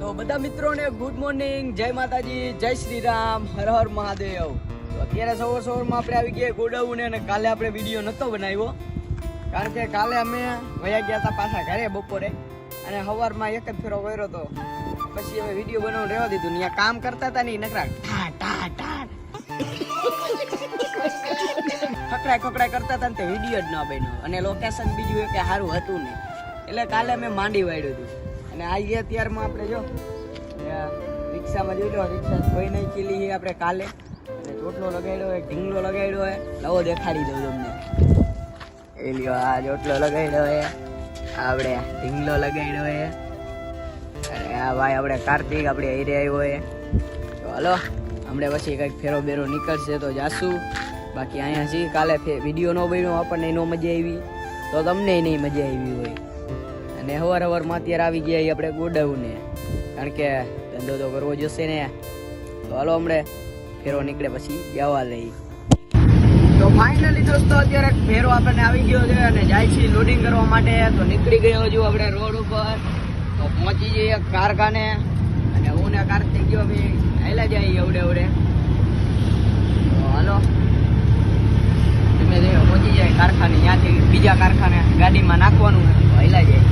તો બધા મિત્રોને ગુડ મોર્નિંગ જય માતાજી, જય શ્રી રામ હર હર મહાદેવ. તો અત્યારે સવાર સવારમાં આપણે આવી ગયા ગોડાઉને અને કાલે આપણે વીડિયો નહોતો બનાવ્યો. કારણ કે કાલે અમે વયા ગયા હતા પાછા ઘરે બપોરે અને સવારમાં એક જ ફેરો કર્યો હતો પછી હવે વીડિયો બનાવવાનું રહેવા દીધું. અહીંયા કામ કરતા હતા ને નકરા ઠા ઠા કરતા હતા ને તે વીડિયો જ ન બન્યો. અને લોકેશન બીજું એ કે સારું હતું નહીં. એટલે કાલે મેં માંડી વાળ્યું હતું. અને આવીએ અત્યારમાં આપણે જો રિક્ષામાં જોઈ લો, રિક્ષા કોઈ નહીં ચીલી છે આપણે કાલે. અને ચોટલો લગાડ્યો હોય, ઢીંગલો લગાડ્યો હોય લવો દેખાડી દઉં તમને. એ લ્યો, આ ચોટલો લગાડ્યો હોય, આપણે ઢીંગલો લગાડ્યો હોય. અને આ ભાઈ આપણે કાર્તિક, આપણે હીરે આવ્યો હોય. તો હલો, હમણાં પછી કંઈક ફેરો બેરો નીકળશે તો જાશું. બાકી અહીંયા છીએ, કાલે વીડિયો ન બન્યો, આપણને નો મજા આવી. તો તમને નહીં મજા આવી હોય. અને હવાર હવારમાં અત્યારે આવી ગયા એ આપણે ગોડાઉને. કારણ કે ધંધો તો કરવો જોશે ને. તો હાલો હમણે ફેરો નીકળે પછી જવા લઈ. તો ફાઇનલી દોસ્તો, અત્યારે ફેરો આપણને આવી ગયો છે અને જાય છે લોડિંગ કરવા માટે. તો નીકળી ગયો છું આપણે રોડ ઉપર. તો પહોંચી જઈએ કારખાને. અને હું ને કાર્તિક ગયો ભાઈ હેલા જાય એવડે એવડે તો હાલો. ધીમે ધીમે પહોંચી જાય કારખાને. ત્યાંથી બીજા કારખાને ગાડીમાં નાખવાનું હેલા જાય.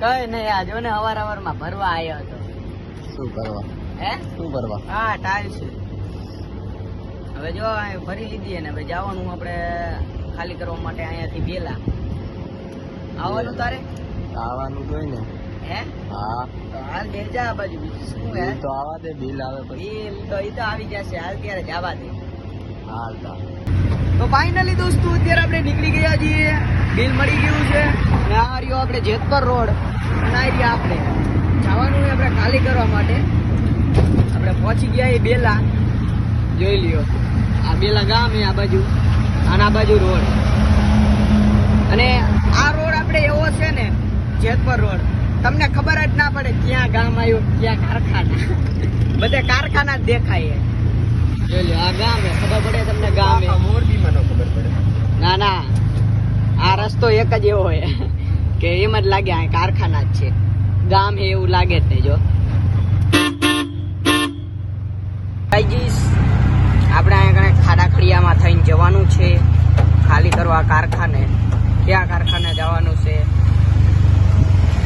કઈ નહીં આ જો ને અવાર અવારમાં ભરવા આવ્યો હતો. શું કરવા હે? શું કરવા હા ટાઈલ્સ હવે જો ભરી લીધી અને હવે જવાનું આપણે ખાલી કરવા માટે અહીંયાથી બેલા આવવાનું તારે? આવવાનું જોઈ ને. હે? હા. તો હાલ ઘેર જા આ બાજુ બીજું શું હે? તો આવા દે બિલ આવે પછી. બિલ તો એ તો આવી જશે હાલ ત્યારે જવા દે. તા ફાઇનલી દોસ્તો, અત્યારે આપણે નીકળી ગયા છીએ. બિલ મળી ગયું છે. અને આ રહ્યો આપણે જેતપર રોડ. અને આ રહ્યા આપણે. જવાનું આપણે ખાલી કરવા માટે. આપણે પહોંચી ગયા એ બેલા. જોઈ લ્યો. આ બેલા ગામ એ આ બાજુ. અને આ બાજુ રોડ. અને આ રોડ આપણે એવો છે ને, જેતપર રોડ. તમને ખબર જ ના પડે ક્યાં ગામ આવ્યું, ક્યાં કારખાના. બધે કારખાના જ દેખાય છે. લ્યો આ ગામ ખબર પડે તમને ગામ મોરબીમાં નો ખબર પડે. ના ના આ રસ્તો એક જ એવો હોય કે એમ જ લાગે આ કારખાના જ છે. ગામ હે એવું લાગે જ નહીં જો. આપણે અહીંયા કણે ખાડા ખડિયામાં થઈને જવાનું છે. ખાલી કરવા કારખાને. ક્યાં કારખાને જવાનું છે?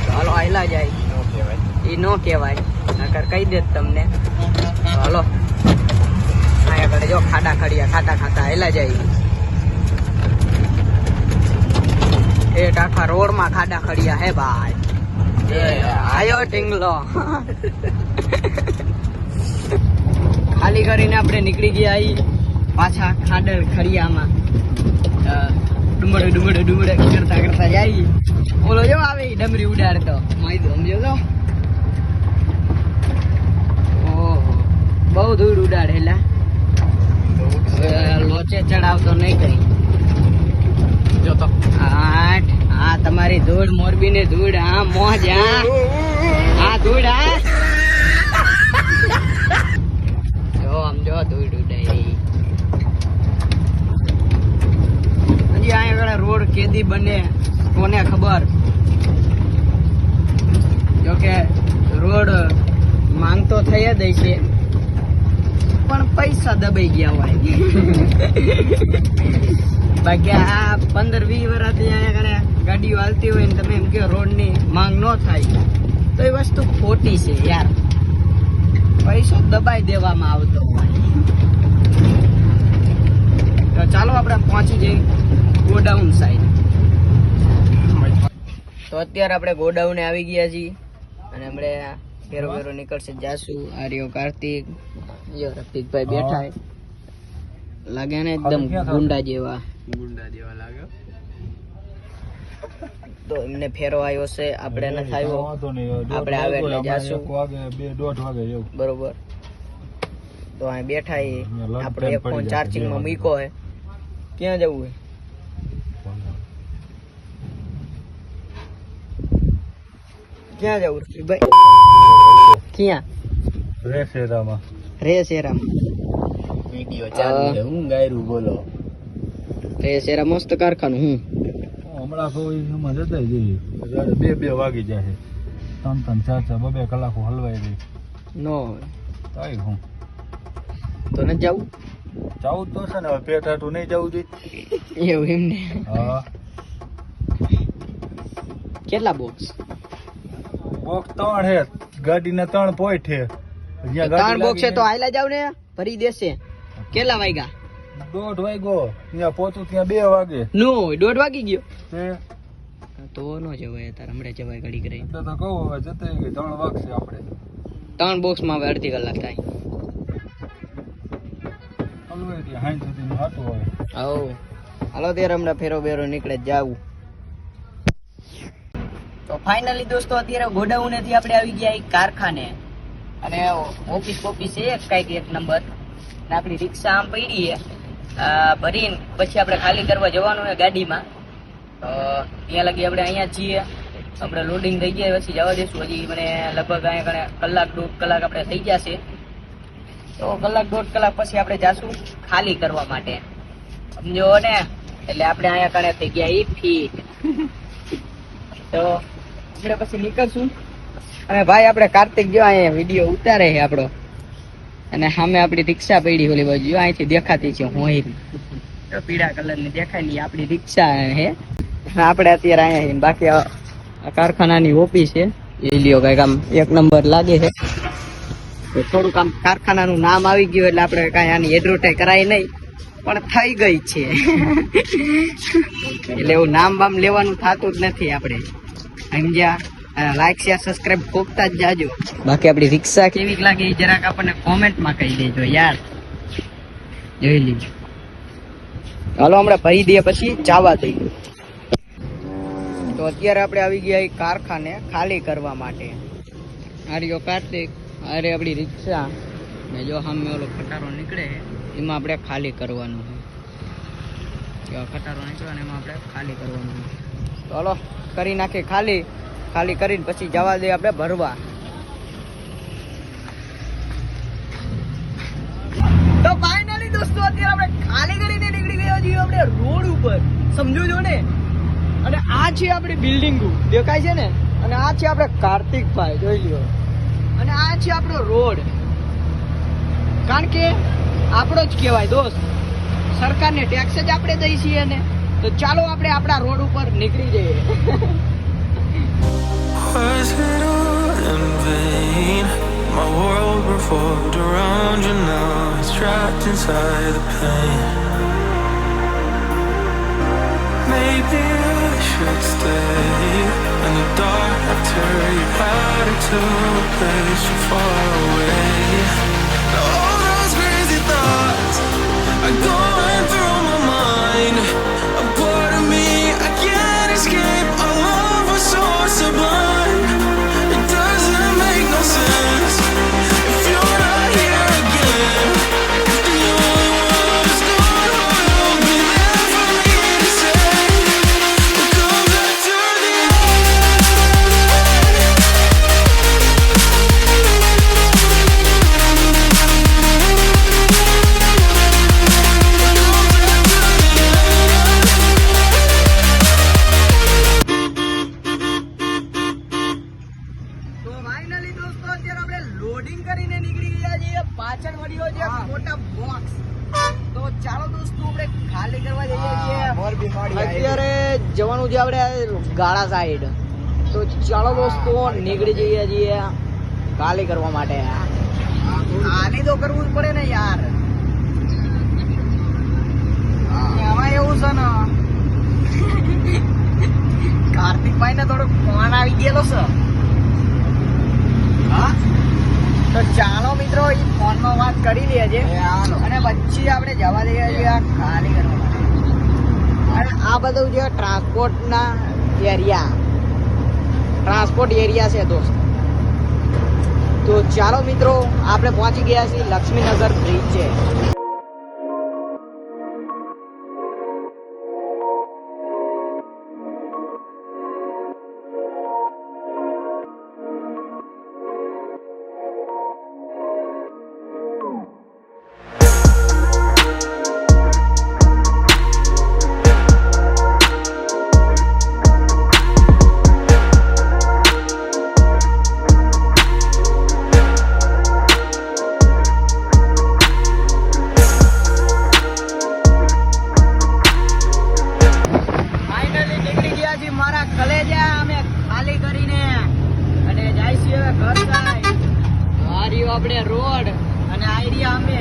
ચાલો આયલા જાય. એ ન કહેવાય. નકર કહી દે તમને. હાલો. અહીંયા આગળ ખાતા હેલા જાય. એ આખા રોડમાં ખાડા ખડિયા હે ભાઈ. ટીંગલો ખાલી કરીને આપણે નીકળી ગયા ઈ પાછા ખાડર ખડિયામાં. ડુંગળે ડુંગળે ડુંગળે કરતા કરતા જાય. ઓલો જો આવે ડમરી ઉડાડતો. માહિતી સમજો તો બહુ ધૂળ ઉડાડેલા લોચે ચડાવતો નહીં કઈ. જો તો આઠ આ તમારી ધૂળ મોરબી ની ધૂળ આ મોજ આ. આ ધૂળ આ. જો આમ જો ધૂળ ઉડાઈ. હજી અહીંયા આગળ રોડ કેદી બને કોને ખબર? જો કે રોડ માંગતો થઈ જ છે પણ પૈસા દબાઈ ગયા હોય. બાકી આ પંદર વીસ વર્ષથી અહીંયા ગાડીઓ હાલતી હોય ને તમે એમ કહો રોડની માંગ ન થાય. તો એ વસ્તુ ખોટી છે યાર. પૈસો દબાઈ દેવામાં આવતો હોય. તો ચાલો આપણે પહોંચી જઈએ ગોડાઉન સાઈડ તો અત્યારે આપણે ગોડાઉને આવી ગયા છીએ. અને આપણે ફેરો ફેરો નીકળશે જાસુ, આર્યો, કાર્તિક યો રફીકભાઈ બેઠા છે. લાગે ને એકદમ ગુંડા જેવા. ગુંડા જેવા લાગે તો એમને ફેરો આવ્યો છે આપણે નથી આવ્યો. આપણે આવે એટલે જાશું. બે દોઢ વાગે એવું. બરોબર. તો અહીં બેઠા એ આપણો એક ફોન ચાર્જિંગમાં મૂક્યો હે. ક્યાં જવું હે? ક્યાં જવું ભાઈ ક્યાં? રેસેરામાં રે શેરામ વીડિયો ચાલુ હું ગાયરું બોલો. રે શેરા મસ્ત કારખાનું હું. હમણાં કોઈ એમાં જતા જઈએ બે બે વાગી જાય. છે ત્રણ ત્રણ ચાર ચાર બે બે કલાકો હલવાઈ દે નો. તાઈ હું. તો ન જવું જવું તો છે ને હવે પેટ હાટું નહીં જવું જોઈએ. એવું એમને હા. કેટલા બોક્સ બોક્સ ત્રણ હે ગાડીના ત્રણ પોઈન્ટ હે ત્રણ બોક્સ છે તો આયલા જાવ ને ભરી દેશે. કેટલા વાગ્યા? દોઢ વાગ્યો. ત્યાં પહોંચું ત્યાં બે વાગે. નો દોઢ વાગી ગયો. તો નો જવાય તાર હમણાં જવાય ઘડી કરી તો કહું હવે જતે ગઈ ત્રણ વાગશે આપણે. ત્રણ બોક્સમાં હવે અડધી કલાક થાય. હાલો ત્યારે હમણાં ફેરો બેરો નીકળે જાવું. તો ફાઇનલી દોસ્તો અત્યારે ગોડાઉનેથી આપણે આવી ગયા એક કારખાને. અને ઓફિસ ઓફિસ છે કાંઈક એક નંબર ને આપણી રિક્ષા આમ પડી છે. ભરીને પછી આપણે ખાલી કરવા જવાનું છે ગાડીમાં. તો ત્યાં લગી આપણે અહીંયા છીએ. આપણે લોડિંગ થઈ ગયા, પછી જવા દઈશું હજી મને લગભગ અહીંયા કલાક દોઢ કલાક આપણે થઈ ગયા છે. તો કલાક દોઢ કલાક પછી આપણે જાશું ખાલી કરવા માટે. સમજો ને? એટલે આપણે અહીંયા કણે થઈ ગયા ઈ ફીટ તો આપણે પછી નીકળશું. અને ભાઈ આપણે કાર્તિક જો અહીંયા વીડિયો ઉતારે છે આપણો. અને સામે આપણી રિક્ષા પડી ઓલી બાજુ. જો અહીંથી દેખાતી છે હું પીળા કલરની દેખાયની આપણી રિક્ષા છે આપણે અત્યારે અહીંયા બાકી કારખાનાની ઓફિસ છે. એ લ્યો કંઈક આમ એક નંબર લાગે છે. થોડુંક આમ કારખાનાનું નામ આવી ગયું એટલે આપણે કાંઈ આની એડવર્ટાઈઝ કરાય નહીં. પણ થઈ ગઈ છે. એટલે એવું નામ બામ લેવાનું થતું જ નથી આપણે. સમજ્યા? લાઈક શેર સબસ્ક્રાઇબ ખોપતા જ જાજો. બાકી આપણી રિક્ષા કેવી લાગે એ જરાક આપણને કોમેન્ટમાં કહી દેજો યાર. જોઈ લીજો. હાલો હમણાં ભરી દઈએ પછી ચાવા દઈ તો અત્યારે આપણે આવી ગયા એ કારખાને ખાલી કરવા માટે. આર્યો કાર્તિક અરે આપણી રિક્ષા. ને જો સામે ઓલો ખટારો નીકળે એમાં આપણે ખાલી કરવાનું છે. ખટારો નીકળે એમાં આપણે ખાલી કરવાનું છે. ચાલો કરી નાખીએ ખાલી. ખાલી કરીને પછી જવા દઈએ આપણે ભરવા. તો ફાઇનલી દોસ્તો, અત્યારે આપણે ખાલી કરીને નીકળી ગયા છીએ આપણે રોડ ઉપર. સમજો છો ને? અને આ છે આપણી બિલ્ડિંગ દેખાય છે ને? અને આ છે આપણે કાર્તિકભાઈ જોઈ લ્યો. અને આ છે આપણો રોડ. કારણ કે આપણો જ કહેવાય દોસ્ત. સરકારને ટેક્સ જ આપણે દઈ છીએ ને. તો ચાલો આપણે આપણા રોડ ઉપર નીકળી જઈએ. My world revolved around you now. It's trapped inside the pain. Maybe I should stay in the dark after you had it to a place so far away. All those crazy thoughts are going ચાલો દોસ્તો નીકળી જઈએ છીએ ખાલી કરવા માટે. ખાલી તો કરવું જ પડે ને યાર. એમાં એવું છે ને. કાર્તિકભાઈ ને થોડોક ફોન આવી ગયેલો છે. હા? તો ચાલો મિત્રો એ ફોનમાં વાત કરી છે અને પછી આપણે જવા દઈએ છીએ આ ખાલી કરવા માટે. અને આ બધું જે ટ્રાન્સપોર્ટના એરિયા ટ્રાન્સપોર્ટ એરિયા છે દોસ્ત. તો ચાલો મિત્રો આપણે પહોંચી ગયા છીએ લક્ષ્મીનગર બ્રિજ છે. આપણે રોડ અને આઈડિયા અમે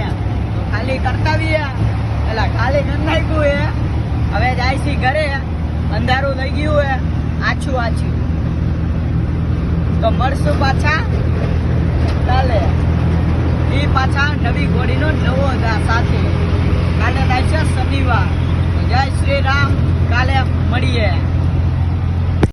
ખાલી કરતા બી એટલે ખાલી કરી નાખ્યું હે હવે જાય છે ઘરે, અંધારું થઈ ગયું હે. આછું આછું. તો મળશું પાછા. ચાલે. એ પાછા નવી ઘોડીનો નવો હતા સાથે. કાલે થાય છે શનિવાર. જય શ્રી રામ. કાલે મળીએ.